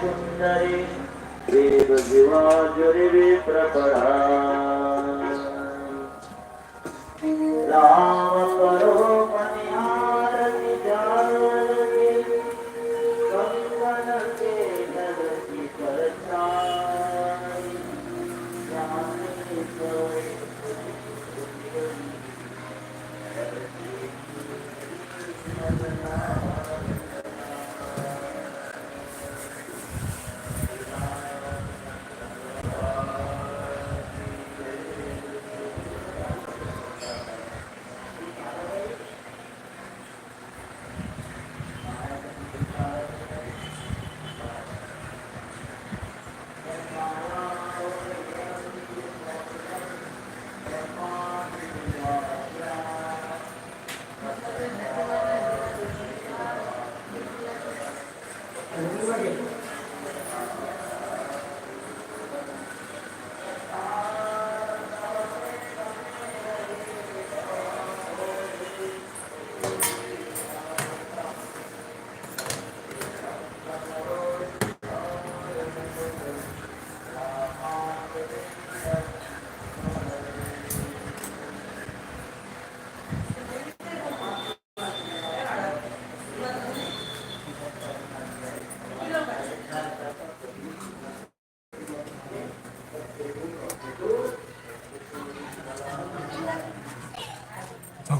सुंदरी। देव जीवाजुरी प्रपरा राम करो।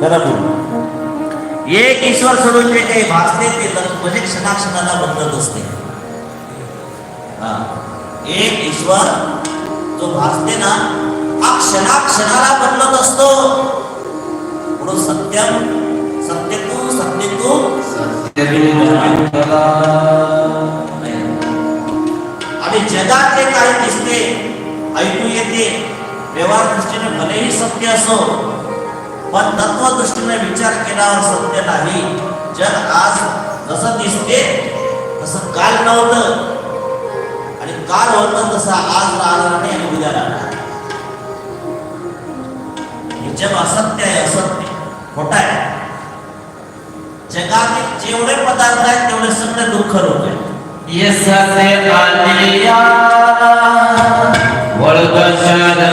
चला भागवत सत्याच्या स्वरूपात एक ईश्वर सोडून जे काही भासते ते म्हणजे क्षणाक्षणाला बदलत असते हा. एक ईश्वर जो भासते ना हा क्षणाक्षणाला बदलत असतो म्हणून सत्यम सत्यतू सत्यतू. आणि जगात जे काही दिसते ऐकू येते व्यवहार दृष्टीने भलेही सत्य असो पण तत्वदृष्टीने विचार केल्यावर सत्य नाही. जग आज जसं दिसते तसं काल नव्हतं. आणि काल होतं तसं आज राहणार नाही आणि उद्या राहणार हे जग असत्य आहे असत्य. खोट आहे. जगातील जेवढे पदार्थ आहेत तेवढे सगळे दुःख रोग आहेत. यसाचे आलिया वळकशादर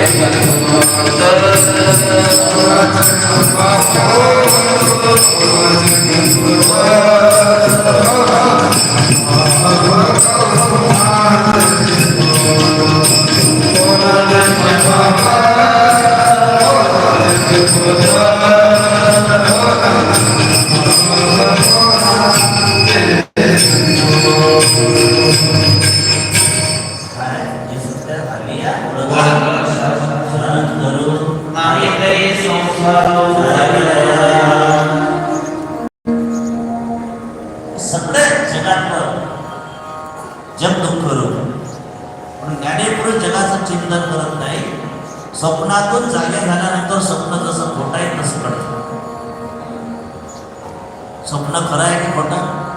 काय सगळ्या जगातलं जग दुःख रूप. पण ज्ञानेपुढे जगाचं चिंतन करत नाही. स्वप्नातून जागे झाल्यानंतर स्वप्न जसं खोटं आहे तसं कळतं. स्वप्न खरं आहे की खोटं?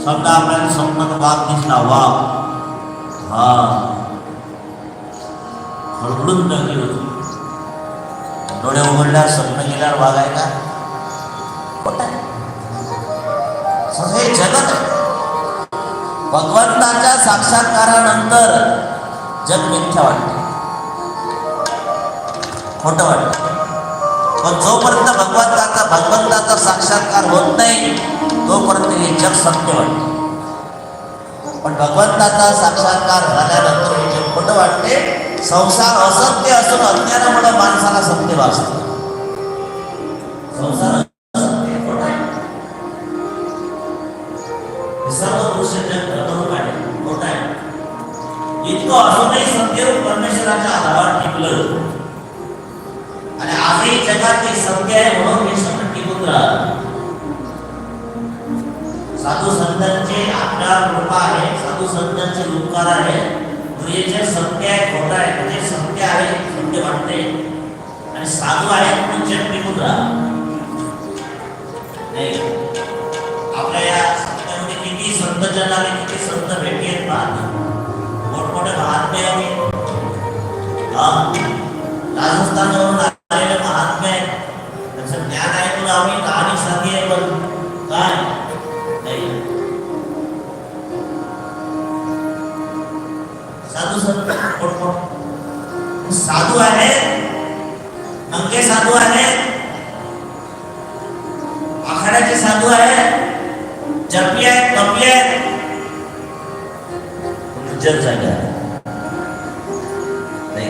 समजा आपल्याला स्वप्नात वाघ दिसला वाघ हा. हळहळून टाकली होती. डोळे उघडल्यावर स्वप्न गेल्यावर वाघ का हे जगत भगवंताच्या साक्षात्कारानंतर जग मिथ्या वाटते. खोट वाटत. पण जोपर्यंत भगवंताचा भगवंताचा साक्षात्कार होत नाही तोपर्यंत हे जग सत्य वाटते. पण भगवंताचा साक्षात्कार झाल्यानंतर हे जग खोटं वाटते. संसार असत्य असून अज्ञानामुळे माणसाला सत्य वाचत संसार इतकं असूनही सत्यरूप परमेश्वराच्या आधारावर टिकलं. आणि आजही जगात ते सत्य आहे म्हणून हे टिकून राहत साधू संतांचे आपल्यावर कृपा आहे साधू संतांचे उपकार आहे तर हे जे सत्य आहे खोटं आहे म्हणजे सत्य आहे सत्य वाटते. आणि साधू आहे म्हणून जग टिकून आपल्या या सत्यामध्ये किती संत जनाले किती संत भेटी आहेत पाहत मोठमोठे महात्मे आहेत राजस्थानवरून साधू आहेत नंगे साधू आहेत आखाड्याचे साधू आहेत जपी आहेत कपी आहेत नाही।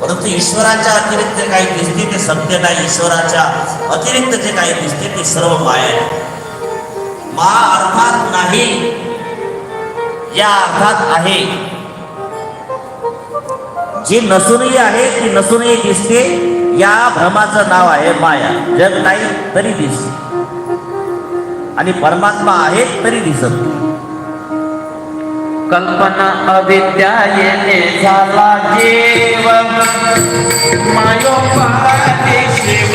परंतु ईश्वराच्या अतिरिक्त काही दिसते ते सत्य नाही. ईश्वराच्या अतिरिक्त जे काही दिसते ते सर्व माया मा अर्थात नाही. या अर्थात आहे. जी नसूनही आहे ती नसूनही दिसते. या भ्रमाचं नाव आहे माया. जग नाही तरी दिसते. आणि परमात्मा आहे तरी दिसत. कल्पना अविद्या येणे झाला जीव मायोपाधी शिव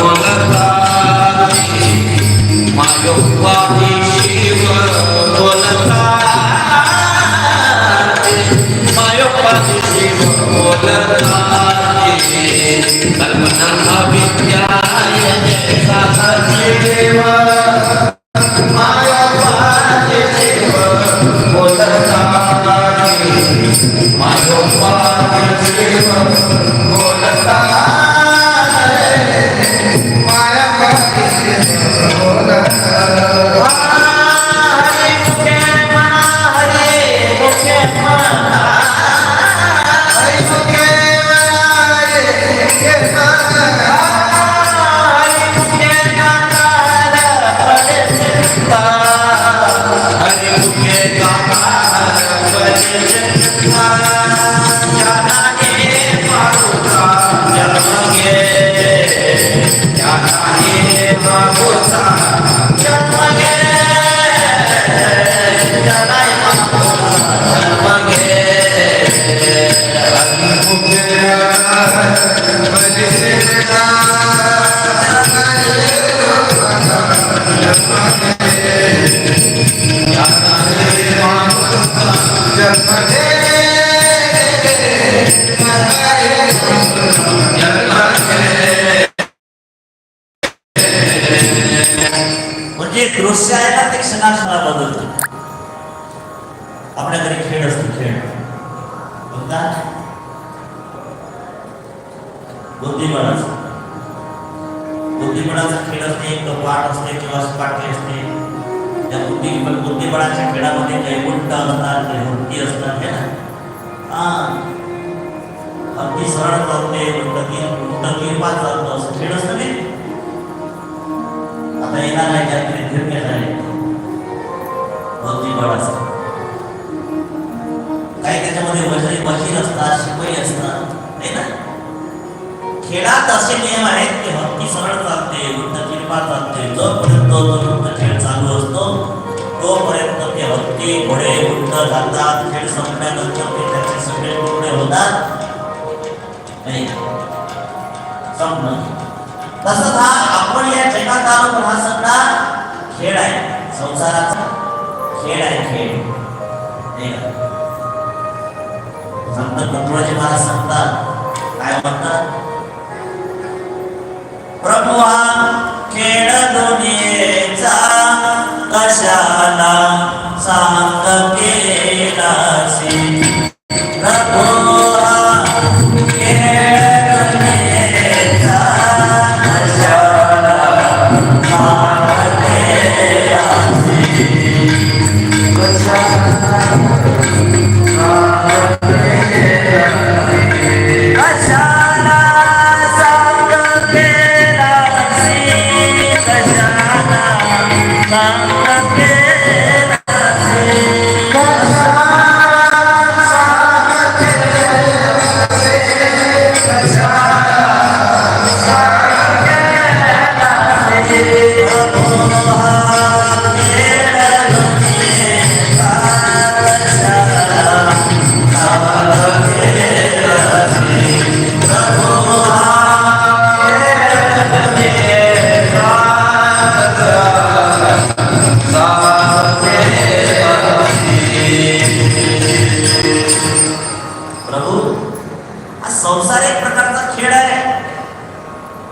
बोलता मायोपाधी मायोपाधी जन्म असतात काही हुडकी असतात है ना? हा. अगदी सरळ चालते उलट उलट किरपा चालतं असं. खेळ असतं नाही? आता येणार आहे त्यातले फिरके बळ बुद्धिबळाचा काही त्याच्यामध्ये वजीर वजीर असतात शिपाई असतात नाही ना? खेळात असे नियम आहेत की हत्ती सरळ चालते वृत्त किरपा चालते जोपर्यंत तो वृत्त खेळ चालू असतो तोपर्यंत ते हत्ती घोडे उंट घालतात खेळ संपल्यानंतर ते त्याचे सगळे तुकडे होतात. संपलं. तसंच हा आपण या जगात आलो पण हा सगळा खेळ आहे. संसाराचा खेळ आहे खेळ. संत कटुळाजी महाराज सांगतात. काय म्हणतात? प्रभू हा खेळ दोन्हीचा कशाला सांग केलासी प्रभू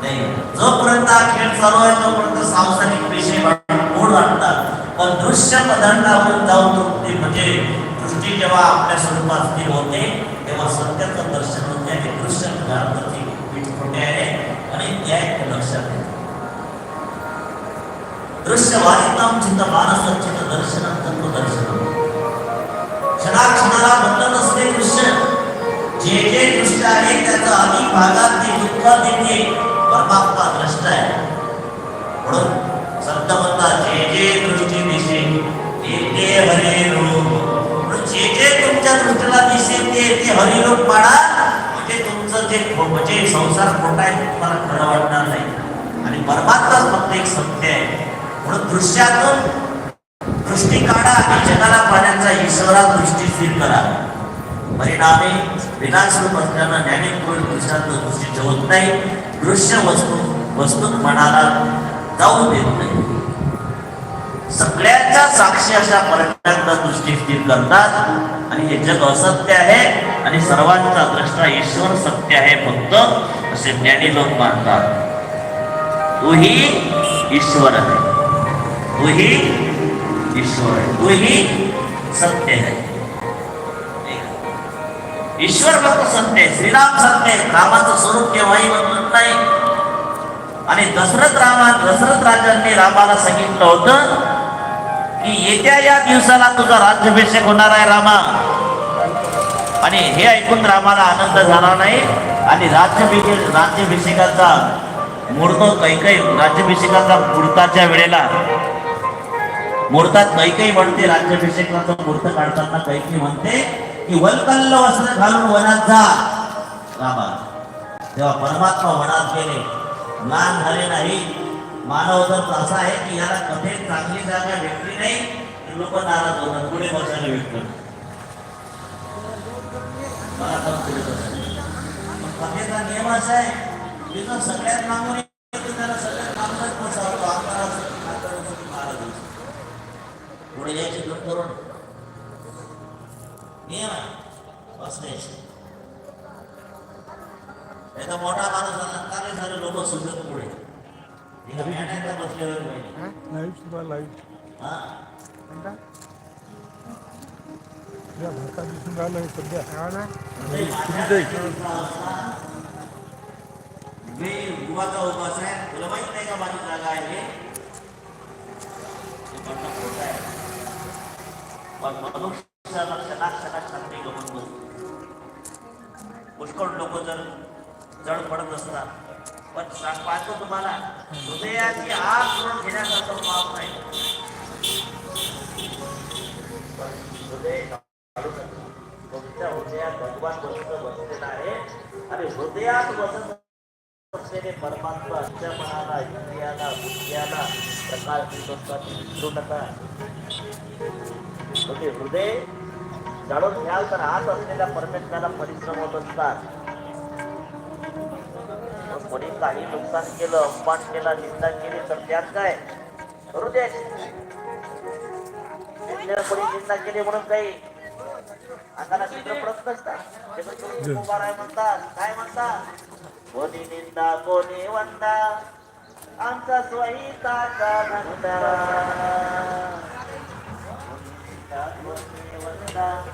नाही. जोपर्यंत हा खेळ चालू आहे तोपर्यंत सांसारिक विषय गोड वाटतात. पण दृश्य पदार्थावर जाऊन तृप्ती म्हणजे दृष्टी जेव्हा आपल्या स्वरूपात स्थिर होते तेव्हा सत्याचं दर्शन होते आणि दृश्य पदार्थाची पीठ खोटे आहे आणि त्या एक लक्षात येते. दृश्य वादिताम चित्त मानस चित्त दर्शनम तत्व दर्शनम क्षणाक्षणाला बदलत असते दृश्य. जे जे दृश्य आहे त्याचा अधिक भागात ते दुःख देते परमात्मा द्रष्ट आहे. म्हणून संत म्हणतात जे जे दृष्टी दिसे ते ते हरिरूप म्हणून जे जे तुमच्या दृष्टीला दिसे ते ते हरिरूप पाडा. म्हणजे तुमचं जे म्हणजे संसार खोटा आहे ते तुम्हाला खरं वाटणार नाही. आणि परमात्माच फक्त एक सत्य आहे. म्हणून दृश्यातून दृष्टी काढा आणि जगाला पाण्याचा ईश्वरा दृष्टी स्थिर करा. परिणामी विनाशरूप असल्यानं ज्ञानेपूर्ण दृश्यात दृष्टी ठेवत नाही. दृश्य वस्तू वस्तूत मनाला जाऊ देत नाही सगळ्यांच्या साक्षी अशा पर्यंत दृष्टी स्थिर करतात आणि हे जग असत्य आहे आणि सर्वांचा दृष्टा ईश्वर सत्य आहे फक्त असे ज्ञानी लोक मानतात. तोही ईश्वर आहे. तोही ईश्वर आहे. वही सत्य आहे. ईश्वर भक्त संते श्रीराम संते रामाचं स्वरूप केव्हाही बदलत नाही. आणि दशरथ रामा दशरथ राजांनी रामाला सांगितलं होतं की येत्या या दिवसाला तुझा राज्याभिषेक होणार आहे रामा. आणि हे ऐकून रामाला आनंद झाला नाही. आणि राज्याभिषेक राज्याभिषेकाचा मूर्त कैकई राज्याभिषेकाचा मूर्ताच्या वेळेला मूर्तात कैकई म्हणते राज्याभिषेकाचा मूर्त काढताना कैकी म्हणते की वल्कल्ल वस्त्र घालून वनात जा. रामा तेव्हा परमात्मा वनात गेले. लहान झाले नाही. मानव तर असा आहे की याला कधीच चांगली जागा भेटली नाही लोक नाराज होतात. पुढे बसायला भेटतात. पण बसायला. कथेचा नियम असा आहे तिथं सगळ्यात मागून त्याला सगळ्यात मागूनच बसावतो आकाराचं आकाराचं महाराज होतो. पुढे यायचे दोन करून नियम आहे बसण्याचे एका मोठा माणूस आला काय झालं लोक सुचत पुढे हा भारतात दिसून राहिलं सध्या हा माझ्या मी गुवाचा उपास आहे तुला माहीत नाही का माझी जागा आहे हे? पण शांती गमत नसते पुष्कळ लोक जर जड पडत असतात. पण पाहतो तुम्हाला हृदयाची आग करून घेण्याचा तो पाप नाही. हृदय तुमच्या हृदयात भगवान बसत बसलेला आहे. आणि हृदयात बसत असलेले परमात्मा तुमच्या मनाला इंद्रियाला बुद्ध्याला प्रकाश विसरू नका म्हणजे हृदय जाणून घ्याल तर आत असलेल्या परमेश्वराला परिश्रम होत असतात कोणी काही नुकसान केलं अपमान केला निंदा केली तर त्यात काय? हृदय दुसऱ्याला कोणी निंदा केली म्हणून काही? अंगाला चित्र पडत नसतात उभा राह म्हणतात काय म्हणतात? कोणी निंदा कोणी वंदा. आमचा स्वहिताचा धंदा निंदा कोणी वंदा म्हणता कोणी निंदा करो